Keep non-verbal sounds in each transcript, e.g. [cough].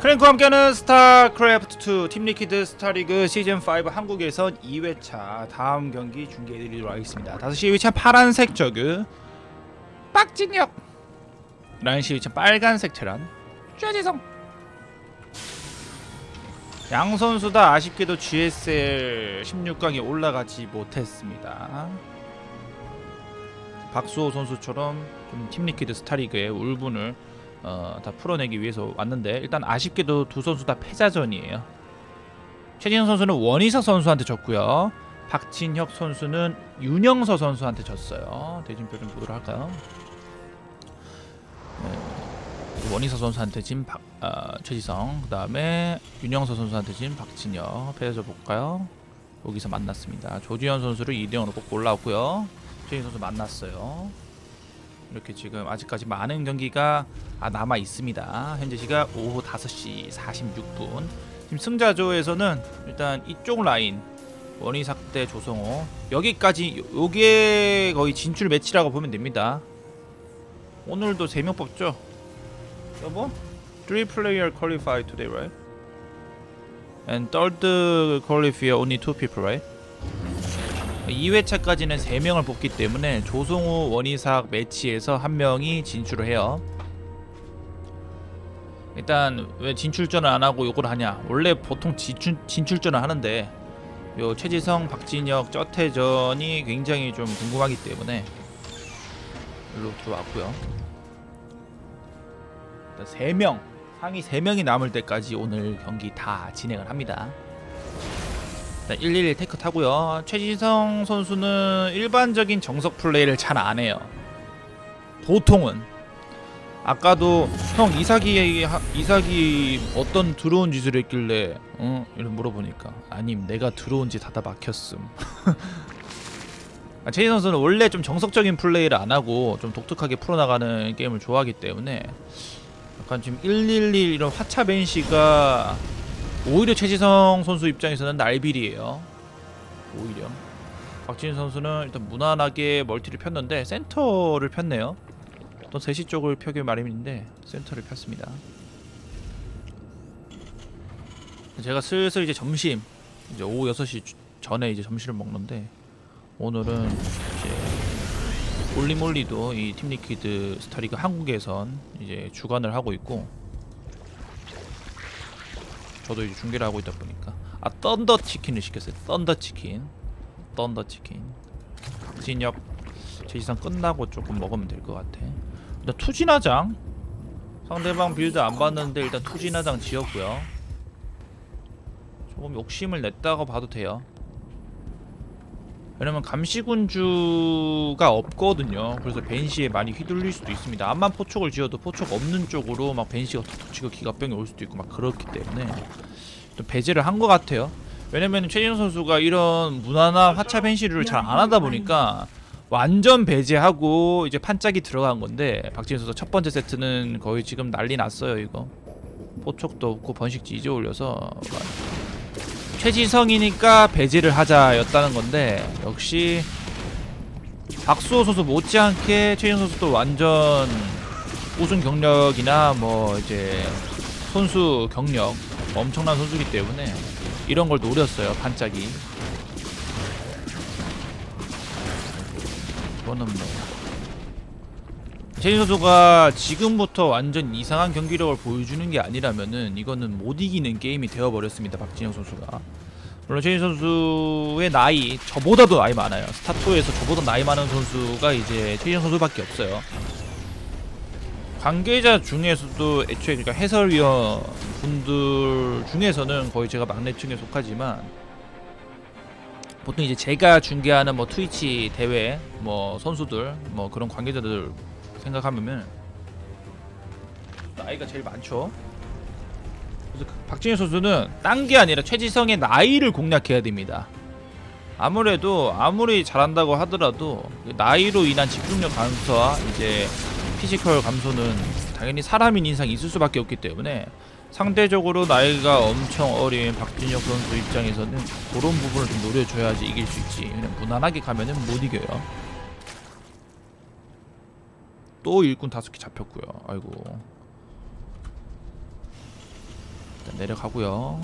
크랭크와 함께하는 스타크래프트2 팀리퀴드 스타리그 시즌5 한국에선 2회차 다음 경기 중계해드리도록 하겠습니다. 5시 2회차 파란색 저그 빡진혁. 11시 2회차 빨간색 테란 최지성. 양 선수 다 아쉽게도 GSL 16강에 올라가지 못했습니다. 박수호 선수처럼 좀 팀리퀴드 스타리그의 울분을 어, 다 풀어내기 위해서 왔는데 일단 아쉽게도 두 선수 다 패자전이에요. 최진영 선수는 원희석 선수한테 졌고요. 박진혁 선수는 윤영서 선수한테 졌어요. 대진표 좀 보도록 할까요? 네. 원희석 선수한테 진 박, 어, 최지성 그 다음에 윤영서 선수한테 진 박진혁 패자전 볼까요? 여기서 만났습니다. 조지현 선수를 2대0으로 꼭 올라왔고요. 최진영 선수 만났어요. 이렇게 지금 아직까지 많은 경기가 아, 남아 있습니다. 현재 시각 오후 5시 46분. 지금 승자조에서는 일단 이쪽 라인 원희삭 대 조성호 여기까지 요- 요게 거의 진출 매치라고 보면 됩니다. 오늘도 3명 뽑죠. 여보? 3 player qualify today, right? And third qualify only 2 people, right? 2회차까지는 3명을 뽑기 때문에 조성우 원희삭 매치에서 한 명이 진출을 해요. 일단 왜 진출전을 안 하고 요걸 하냐? 원래 보통 진출, 진출전을 하는데 요 최지성, 박진혁, 쩌태전이 굉장히 좀 궁금하기 때문에 일로 들어왔고요. 3명, 상위 3명이 남을 때까지 오늘 경기 다 진행을 합니다. 일단 111 테크 타고요. 최지성 선수는 일반적인 정석 플레이를 잘 안 해요. 보통은 아까도 형 이삭이 하- 이삭이 어떤 들어온 짓을 했길래 어 이런 물어보니까 아님 내가 들어온 짓 하다 막혔음. [laughs] 아, 최지성 선수는 원래 좀 정석적인 플레이를 안 하고 좀 독특하게 풀어나가는 게임을 좋아하기 때문에 약간 지금 111 이런 화차 벤시가 오히려 최지성 선수 입장에서는 날빌이에요. 오히려 박진 선수는 일단 무난하게 멀티를 폈는데 센터를 폈네요. 또 3시 쪽을 펴길 마련인데 센터를 폈습니다. 제가 슬슬 이제 점심 이제 오후 6시 주- 전에 이제 점심을 먹는데 오늘은 이제 올리몰리도 이 팀리퀴드 스타리그 한국에선 이제 주관을 하고 있고 저도 이제 중계를 하고 있다 보니까 아 썬더 치킨을 시켰어요. 썬더 치킨, 썬더 치킨. 진역 제지상 끝나고 조금 먹으면 될 것 같아. 일단 투진화장 상대방 빌드 안 봤는데 일단 투진화장 지었고요. 조금 욕심을 냈다고 봐도 돼요. 왜냐면 감시군주가 없거든요. 그래서 벤시에 많이 휘둘릴 수도 있습니다. 암만 포촉을 지어도 포촉 없는 쪽으로 막 벤시가 툭툭 치고 기갑병이 올 수도 있고 막 그렇기 때문에 좀 배제를 한 것 같아요. 왜냐면 최진호 선수가 이런 무난한 하차 벤시를 잘 안 하다 보니까 완전 배제하고 이제 판짝이 들어간 건데 박진호 선수 첫 번째 세트는 거의 지금 난리 났어요 이거 포촉도 없고 번식지 이제 올려서 최지성이니까 배제를 하자였다는 건데 역시 박수호 선수 못지않게 최진 선수도 완전 우승 경력이나 뭐 이제 선수 경력 엄청난 선수기 때문에 이런 걸 노렸어요 반짝이. 이거는 뭐 최진 선수가 지금부터 완전 이상한 경기력을 보여주는 게 아니라면은 이거는 못 이기는 게임이 되어버렸습니다 박진영 선수가. 물론 최진 선수의 나이 저보다도 나이 많아요. 스타투에서 저보다 나이 많은 선수가 이제 최진 선수밖에 없어요. 관계자 중에서도 애초에 그러니까 해설위원 분들 중에서는 거의 제가 막내층에 속하지만 보통 이제 제가 중계하는 뭐 트위치 대회 뭐 선수들 뭐 그런 관계자들 생각하면은 나이가 제일 많죠. 그래서 그 박진희 선수는 딴 게 아니라 최지성의 나이를 공략해야 됩니다. 아무래도 아무리 잘한다고 하더라도 그 나이로 인한 집중력 감소와 이제 피지컬 감소는 당연히 사람인 인상이 있을 수밖에 없기 때문에 상대적으로 나이가 엄청 어린 박진혁 선수 입장에서는 그런 부분을 좀 노려줘야지 이길 수 있지. 그냥 무난하게 가면은 못 이겨요. 또 일꾼 다섯 개 잡혔고요. 아이고. 내려가고요.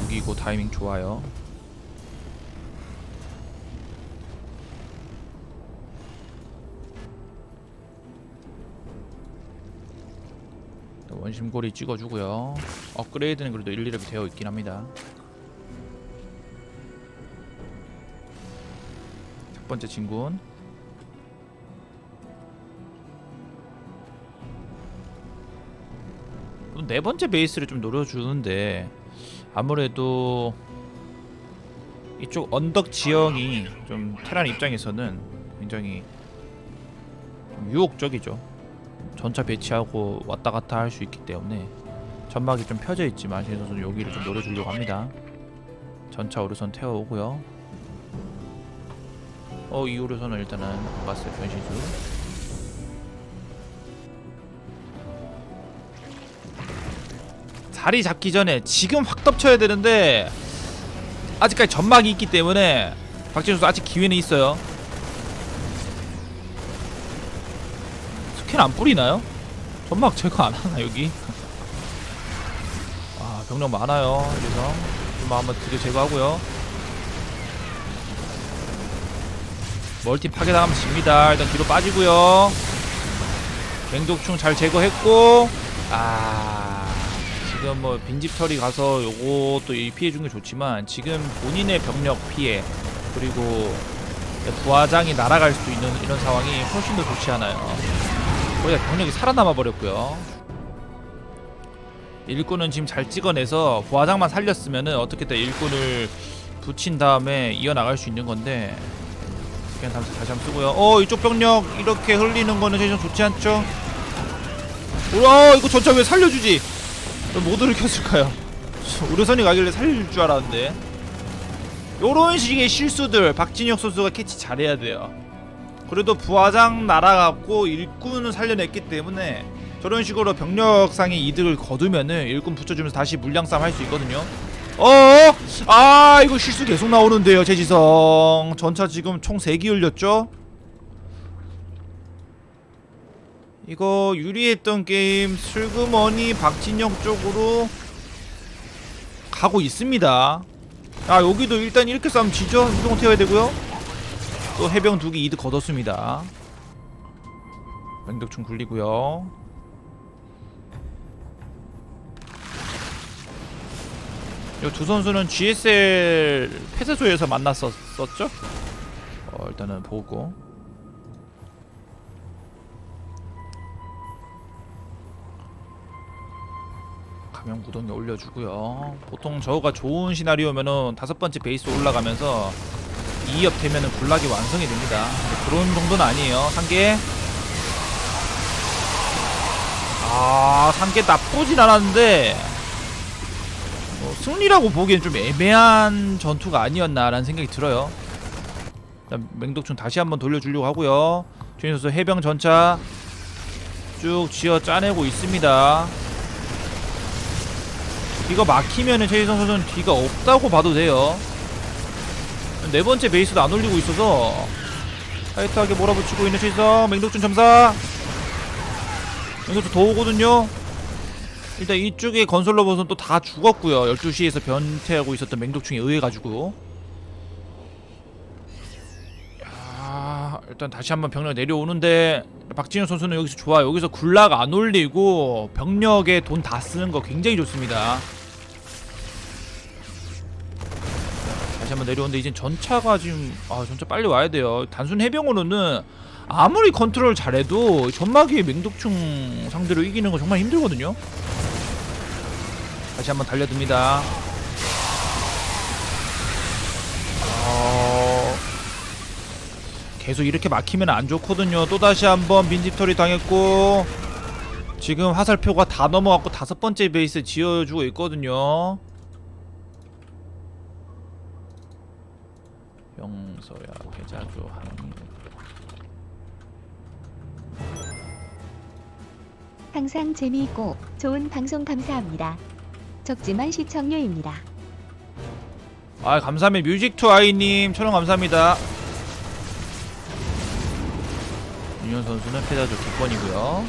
무기고 타이밍 좋아요. 원심고리 찍어주고요. 업그레이드는 그래도 1, 2렙이 되어 있긴 합니다. 첫 번째 진군. 그 네 번째 베이스를 좀 노려주는데 아무래도 이쪽 언덕 지형이 좀 테란 입장에서는 굉장히 좀 유혹적이죠. 전차 배치하고 왔다 갔다 할 수 있기 때문에 전막이 좀 펴져 있지만 제 선수는 여기를 좀 노려주려고 합니다. 전차 오르선 태워오고요. 어, 이 오르선은 일단은 못 봤어요, 변신수. 자리 잡기 전에 지금 확 덮쳐야 되는데 아직까지 전막이 있기 때문에 박진수 아직 기회는 있어요. 스캔 안 뿌리나요? 전막 제거 안 하나 여기? [laughs] 아 병력 많아요. 그래서 좀 한번 드디어 제거하고요. 멀티 파괴당하면 집니다. 일단 뒤로 빠지고요. 맹독충 잘 제거했고 아 지금 뭐 빈집 처리 가서 요것도 이 피해 준 게 좋지만 지금 본인의 병력 피해 그리고 부하장이 날아갈 수 있는 이런 상황이 훨씬 더 좋지 않아요. 거기다 병력이 살아남아 버렸고요. 일꾼은 지금 잘 찍어내서 부하장만 살렸으면은 어떻게든 일꾼을 붙인 다음에 이어나갈 수 있는 건데 그냥 다시, 다시 한번 쓰고요. 어 이쪽 병력 이렇게 흘리는 거는 제일 좋지 않죠? 우와 이거 전차 왜 살려주지? 왜 모드를 켰을까요? 우려선이 가길래 살릴 줄 알았는데 요런 식의 실수들 박진혁 선수가 캐치 잘해야 돼요. 그래도 부하장 날아갔고 일꾼은 살려냈기 때문에 저런 식으로 병력상의 이득을 거두면은 일꾼 붙여주면서 다시 물량싸움 할 수 있거든요. 어? 아 이거 실수 계속 나오는데요 최지성 전차 지금 총 3기 흘렸죠? 이거 유리했던 게임 슬그머니 박진영 쪽으로 가고 있습니다. 아 여기도 일단 이렇게 싸우면 지죠? 이동을 태워야 되고요. 또 해병 두기 이득 거뒀습니다. 맹독충 굴리고요. 이 두 선수는 GSL 폐쇄소에서 만났었었죠? 어, 일단은 보고 가면 구덩이 올려주고요. 보통 저거가 좋은 시나리오면은 다섯 번째 베이스 올라가면서 2업 되면은 군락이 완성이 됩니다. 그런 정도는 아니에요. 3개. 아, 3개 나쁘진 않았는데 뭐 승리라고 보기엔 좀 애매한 전투가 아니었나라는 생각이 들어요. 맹독충 다시 한번 돌려주려고 하고요. 주인 선수 해병 전차 쭉 지어 짜내고 있습니다. 뒤가 막히면은 최희성 선수는 뒤가 없다고 봐도 돼요. 네 번째 베이스도 안 올리고 있어서 타이트하게 몰아붙이고 있는 최희성 맹독충 점사. 맹독충 더 오거든요. 일단 이쪽에 건설 로봇은 또 다 죽었고요. 12시에서 변태하고 있었던 맹독충에 의해 가지고. 일단 다시 한번 병력 내려오는데 박진영 선수는 여기서 좋아요. 여기서 굴락 안 올리고 병력에 돈 다 쓰는 거 굉장히 좋습니다. 다시 한번 내려오는데 이제 전차가 지금 아 전차 빨리 와야 돼요. 단순 해병으로는 아무리 컨트롤 잘해도 전마기의 맹독충 상대로 이기는 거 정말 힘들거든요. 다시 한번 달려듭니다. 계속 이렇게 막히면 안 좋거든요. 또 다시 한번 빈집털이 당했고 지금 화살표가 다 넘어갔고 다섯 번째 베이스 지어주고 있거든요. 영서야 계자주 한 항상 재미있고 좋은 방송 감사합니다. 적지만 시청료입니다. 아 감사합니다 뮤직 투 아이님 천원 감사합니다 윤현 선수는 패자조 기권이고요.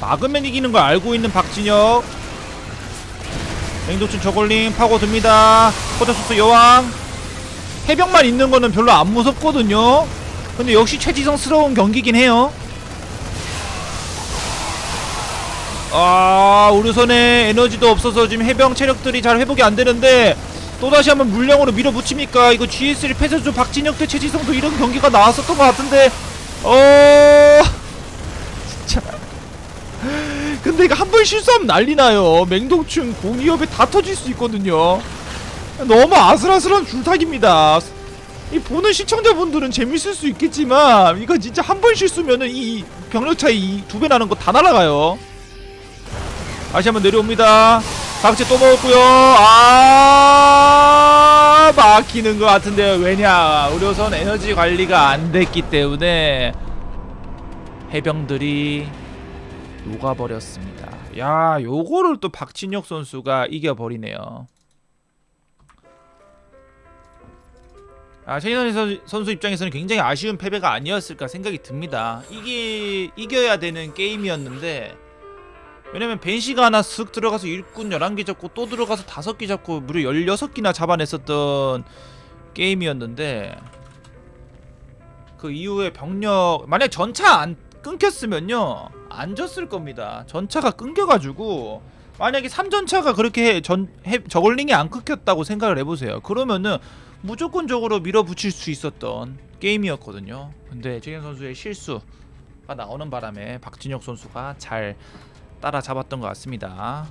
막으면 이기는 걸 알고 있는 박진혁. 맹독충 저걸링 파고듭니다. 포자소스 여왕. 해병만 있는 거는 별로 안 무섭거든요. 근데 역시 최지성스러운 경기긴 해요. 아 우르선에 에너지도 없어서 지금 해병 체력들이 잘 회복이 안 되는데 또다시 한번 물량으로 밀어붙입니까? 이거 GS를 패스조 박진혁 대 최지성도 이런 경기가 나왔었던 것 같은데. 어 진짜. 근데 이거 한 번 실수하면 난리 나요. 맹독충 공이업에 다 터질 수 있거든요. 너무 아슬아슬한 줄타기입니다. 이 보는 시청자분들은 재밌을 수 있겠지만 이거 진짜 한 번 실수면은 이 병력 차이 두 배 나는 거 다 날아가요. 다시 한번 내려옵니다 박제 또 먹었고요. 아 막히는 것 같은데요. 왜냐 의료선 에너지 관리가 안 됐기 때문에 해병들이 녹아버렸습니다. 야 요거를 또 박진혁 선수가 이겨버리네요. 아 최인원 선- 선수 입장에서는 굉장히 아쉬운 패배가 아니었을까 생각이 듭니다. 이게 이겨야 되는 게임이었는데 왜냐면 벤시가 하나 쓱 들어가서 일꾼 11개 잡고 또 들어가서 5개 잡고 무려 16기나 잡아냈었던 게임이었는데 그 이후에 병력 만약 전차 안 끊겼으면요 안 졌을 겁니다. 전차가 끊겨가지고 만약에 3전차가 그렇게 해- 전 해, 저걸링이 안 끊겼다고 생각을 해보세요. 그러면은 무조건적으로 밀어붙일 수 있었던 게임이었거든요. 근데 최현 선수의 실수가 나오는 바람에 박진혁 선수가 잘 따라잡았던 것 같습니다.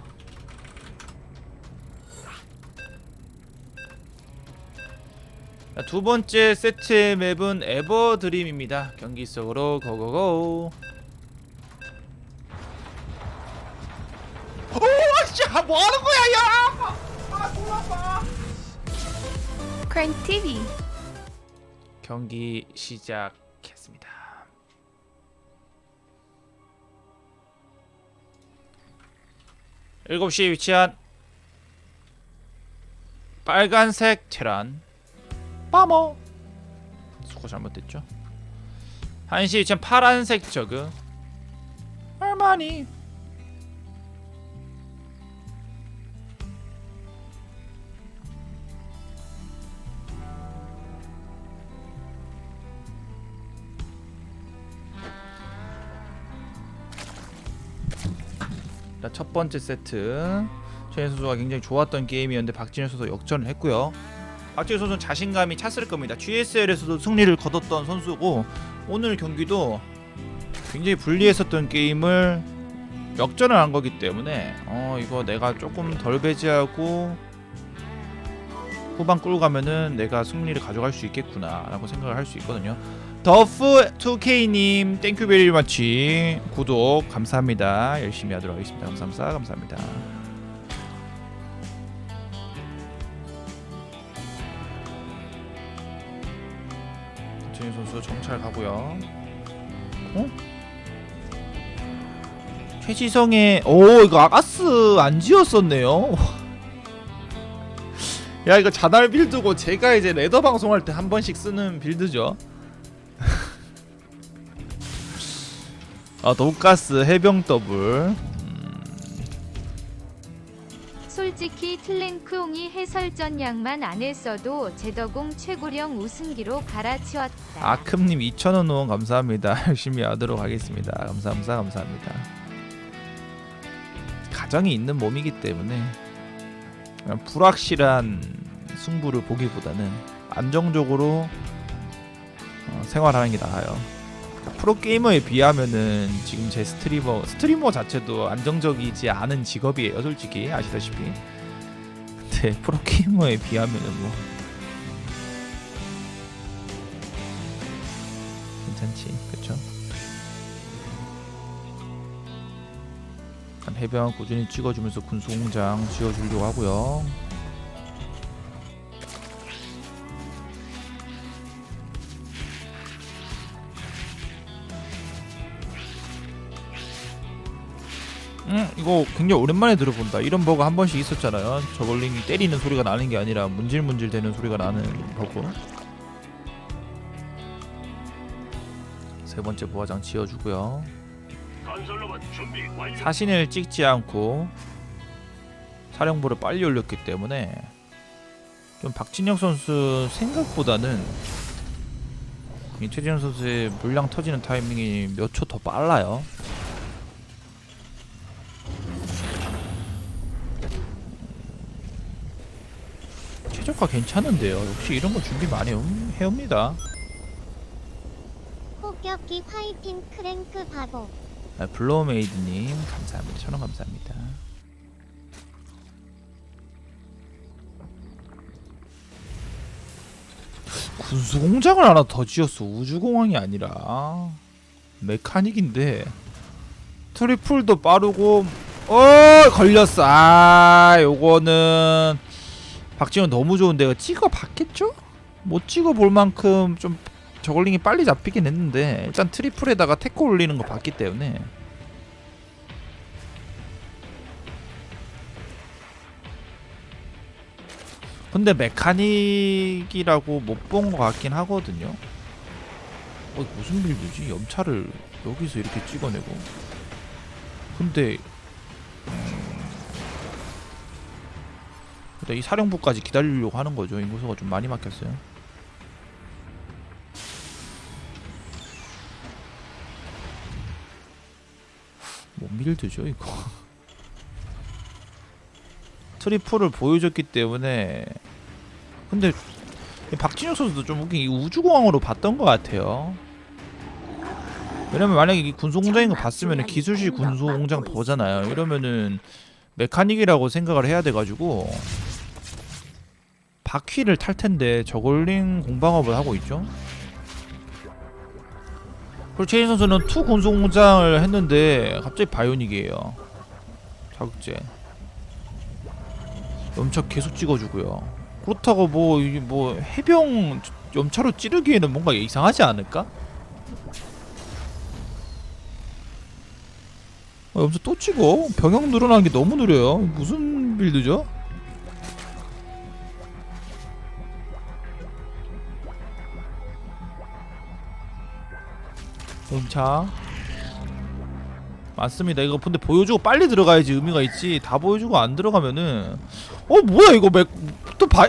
자, 두 번째 세트의 맵은 에버드림입니다. 경기 속으로 고고고. 오, 씨, 뭐 하는 거야, 야! 아, 돌아봐. 크랭 TV 경기 시작 7시에 위치한 빨간색 테란 빠머 수고 잘못됐죠? 1시에 위치한 파란색 저그. 얼마니? 번째 세트 최현 선수가 굉장히 좋았던 게임이었는데 박진현 선수 역전을 했고요. 박진현 선수는 자신감이 찼을 겁니다. GSL에서도 승리를 거뒀던 선수고 오늘 경기도 굉장히 불리했었던 게임을 역전을 한 거기 때문에 어 이거 내가 조금 덜 배제하고 후반 끌고 가면은 내가 승리를 가져갈 수 있겠구나 라고 생각을 할 수 있거든요. 더프 2K님 땡큐 베리 마치 구독 감사합니다. 열심히 하도록 하겠습니다. 감사합니다. 감사합니다. 박진희 선수 정찰 가고요. 어? 최지성의 오 이거 아가스 안 지었었네요. 야 이거 자달 빌드고 제가 이제 레더 방송할 때 한 번씩 쓰는 빌드죠. 아 돈가스 해병 더블 솔직히 틀랭크용이 해설전량만 안 했어도 제더공 최고령 우승기로 갈아치웠다 아큼님 2,000원 후원 감사합니다. [laughs] 열심히 하도록 하겠습니다. 감사합니다. 감사합니다. 가정이 있는 몸이기 때문에 불확실한 승부를 보기보다는 안정적으로 어, 생활하는 게 나아요. 프로 게이머에 비하면은 지금 제 스트리머 스트리머 자체도 안정적이지 않은 직업이에요. 솔직히 아시다시피. 근데 [laughs] 프로 게이머에 비하면은 뭐 괜찮지, 그렇 해병 꾸준히 찍어주면서 군수공장 지어주려고 하고요. 음 이거 굉장히 오랜만에 들어본다 이런 버그 한 번씩 있었잖아요 저걸링이 때리는 소리가 나는 게 아니라 문질문질 되는 소리가 나는 버그 세 번째 부화장 지어주고요. 사신을 찍지 않고 사령부를 빨리 올렸기 때문에 좀 박진영 선수 생각보다는 이 최진영 선수의 물량 터지는 타이밍이 몇 초 더 빨라요. 최저가 괜찮은데요. 역시 이런 거 준비 많이 음- 해옵니다. 폭격기 화이팅 크랭크 바보 아, 블로메이드님 감사합니다. 천원 감사합니다. 군수 공장을 하나 더 지었어. 우주공항이 아니라 메카닉인데 트리플도 빠르고 어 걸렸어. 아 요거는 박지원 너무 좋은데 찍어 봤겠죠? 못 찍어 볼 만큼 좀 저글링이 빨리 잡히긴 했는데 일단 트리플에다가 테크 올리는 거 봤기 때문에. 근데 메카닉이라고 못본거 같긴 하거든요. 어 무슨 빌드지? 염차를 여기서 이렇게 찍어내고. 근데 음, 근데 이 사령부까지 기다리려고 하는 거죠. 인구수가 좀 많이 막혔어요 뭐 밀드죠 이거? [laughs] 트리플을 보여줬기 때문에. 근데 이 박진영 선수도 좀 웃긴 이 우주공항으로 봤던 것 같아요. 왜냐면 만약에 이 군소공장인 거 봤으면 기술실 군소공장 보잖아요. 이러면은 메카닉이라고 생각을 해야 돼가지고 바퀴를 탈 텐데 저글링 공방업을 하고 있죠 그리고 최인 선수는 투 군소공장을 했는데 갑자기 바이오닉이에요. 자극제. 염차 계속 찍어주고요. 그렇다고 뭐 뭐 해병 염차로 찌르기에는 뭔가 이상하지 않을까? 어, 염차 또 찍어. 병영 늘어나는 게 너무 느려요. 무슨 빌드죠? 염차 맞습니다. 이거 근데 보여주고 빨리 들어가야지 의미가 있지. 다 보여주고 안 들어가면은 어 뭐야 이거 맥 또 바...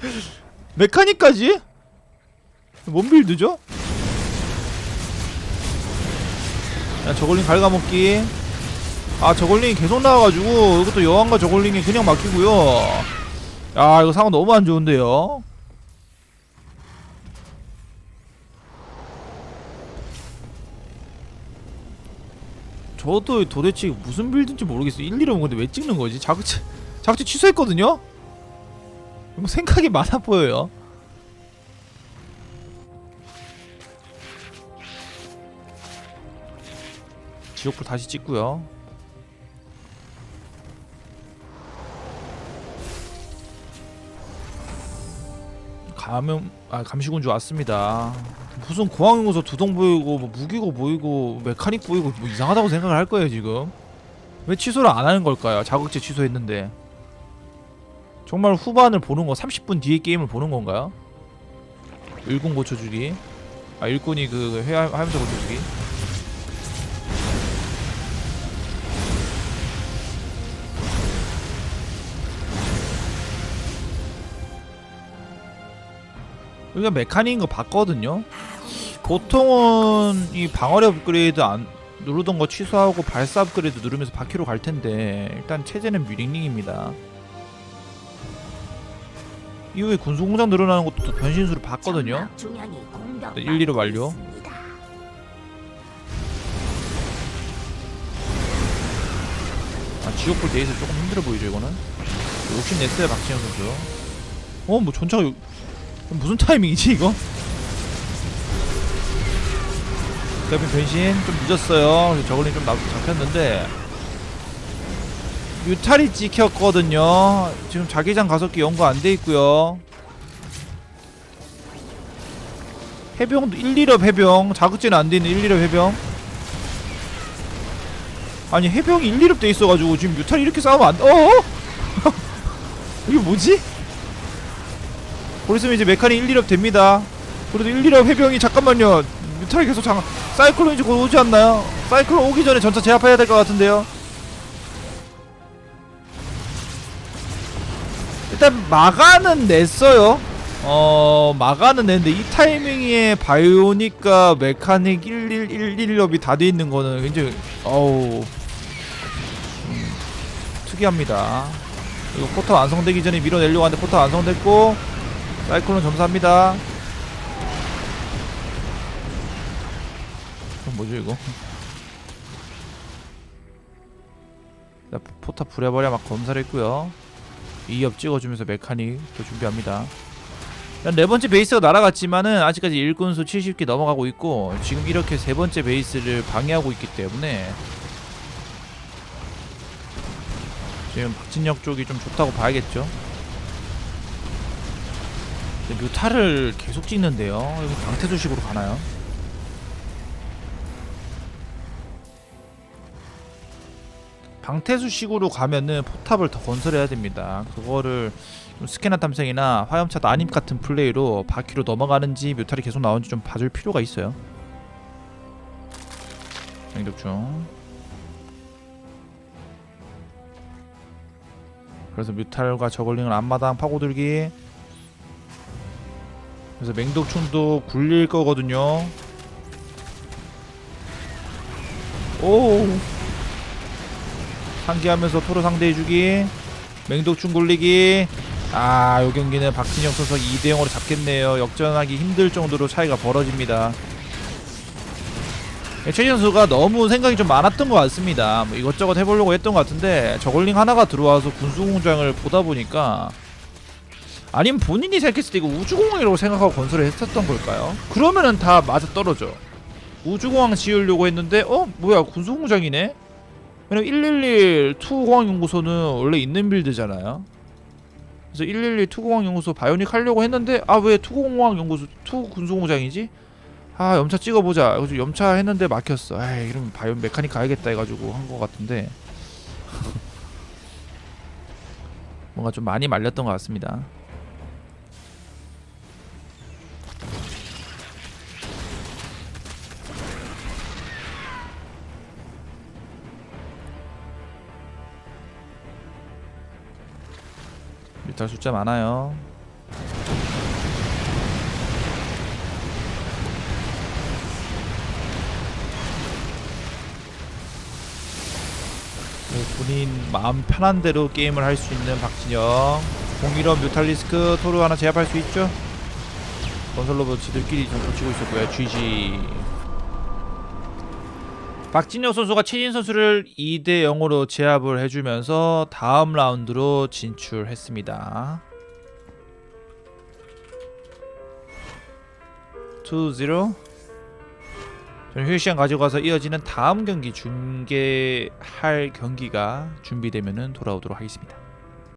[laughs] 메카닉까지? 뭔 빌드죠? 야 저걸링 갉아먹기 아 저걸링이 계속 나와가지고 이것도 여왕과 저걸링이 그냥 막히고요 야 이거 상황 너무 안 좋은데요 저도 도대체 무슨 빌드인지 모르겠어요 1, 2로 근데 왜 찍는 거지? 자극제 자극제 취소했거든요? 뭐 생각이 많아 보여요 지옥불 다시 찍고요 감염 아 감시군주 왔습니다 무슨 공항연구소 두동 보이고 뭐 무기고 보이고 메카닉 보이고 뭐 이상하다고 생각을 할 거예요 지금. 왜 취소를 안 하는 걸까요? 자극제 취소했는데. 정말 후반을 보는 거 30분 뒤에 게임을 보는 건가요? 일군 고쳐주기? 아 일꾼이 그 회, 하면서 고쳐주기 여기가 메카닉인 거 봤거든요. 보통은 이 방어력 업그레이드 안 누르던 거 취소하고 발사 업그레이드 누르면서 바퀴로 갈 텐데 일단 체제는 뮤링링입니다. 이후에 군수공장 늘어나는 것도 또 변신수를 봤거든요. 네, 1, 2로 완료. 아 지옥불 데이스 조금 힘들어 보이죠 이거는? 욕심 냈어요 박진영 선수. 어뭐 전차가 요- 무슨 타이밍이지 이거? 대빈 변신 좀 늦었어요 저글링 좀 나- 잡혔는데 뮤탈이 찍혔거든요 지금 자기장 가속기 연구 안 돼 있고요 해병도 1, 2럽 해병 자극제는 안돼 있는 1, 2럽 해병 아니 해병이 1, 2럽 돼 있어가지고 지금 뮤탈이 이렇게 싸우면 안 돼. 어? [laughs] 이게 뭐지? 그랬으면 이제 메카닉 1, 2럽 됩니다. 그래도 1, 2럽 해병이 잠깐만요. 뮤탈이 계속 장 사이클론 이제 곧 오지 않나요? 사이클론 오기 전에 전차 제압해야 될 것 같은데요. 일단 마가는 냈어요. 어 마가는 냈는데 이 타이밍에 바이오니까 메카닉 1111업이 다 돼 있는 거는 굉장히 어우 음, 특이합니다. 이거 포터 완성되기 전에 밀어내려고 하는데 포터 완성됐고 사이클론 점사합니다. 뭐죠 이거? 나 포탑 부려버려 막 검사를 했고요. 2업 찍어주면서 메카닉 또 준비합니다. 네 번째 베이스가 날아갔지만은 아직까지 일꾼수 70개 넘어가고 있고 지금 이렇게 세 번째 베이스를 방해하고 있기 때문에 지금 박진혁 쪽이 좀 좋다고 봐야겠죠. 뮤타를 계속 찍는데요. 이거 방태수식으로 가나요? 방태수식으로 가면은 포탑을 더 건설해야 됩니다. 그거를 좀 스캐너 탐색이나 화염차 난입 같은 플레이로 바퀴로 넘어가는지 뮤탈이 계속 나오는지 좀 봐줄 필요가 있어요. 맹독충. 그래서 뮤탈과 저걸링을 앞마당 파고들기. 그래서 맹독충도 굴릴 거거든요. 오. 상기하면서 토로 상대해주기 맹독충 굴리기 아, 요 경기는 박진영 선수 2대 0으로 잡겠네요. 역전하기 힘들 정도로 차이가 벌어집니다. 예, 최진 선수가 너무 생각이 좀 많았던 것 같습니다. 뭐 이것저것 해보려고 했던 것 같은데 저걸링 하나가 들어와서 군수공장을 보다 보니까 아니면 본인이 생각했을 때 이거 우주공항이라고 생각하고 건설을 했었던 걸까요? 그러면은 다 맞아 떨어져. 우주공항 지으려고 했는데 어 뭐야 군수공장이네? 왜냐면 111 투공항 연구소는 원래 있는 빌드잖아요. 그래서 111 투공항 연구소 바이오닉 하려고 했는데 아 왜 투공항 연구소 투 군수공장이지? 아 염차 찍어보자. 그래서 염차 했는데 막혔어. 에이 이러면 바이오 메카닉 가야겠다 해가지고 한 것 같은데 [laughs] 뭔가 좀 많이 말렸던 것 같습니다. 뮤탈 숫자 많아요. 네, 본인 마음 편한 대로 게임을 할 수 있는 박진영. 공일원 뮤탈리스크 토르 하나 제압할 수 있죠? 건설 로봇 지들끼리 좀 붙이고 있었고요. GG. 박진영 선수가 최진 선수를 2대 0으로 제압을 해주면서 다음 라운드로 진출했습니다. 2-0 저는 휴식 시간 가지고 가서 이어지는 다음 경기 중계할 경기가 준비되면 돌아오도록 하겠습니다.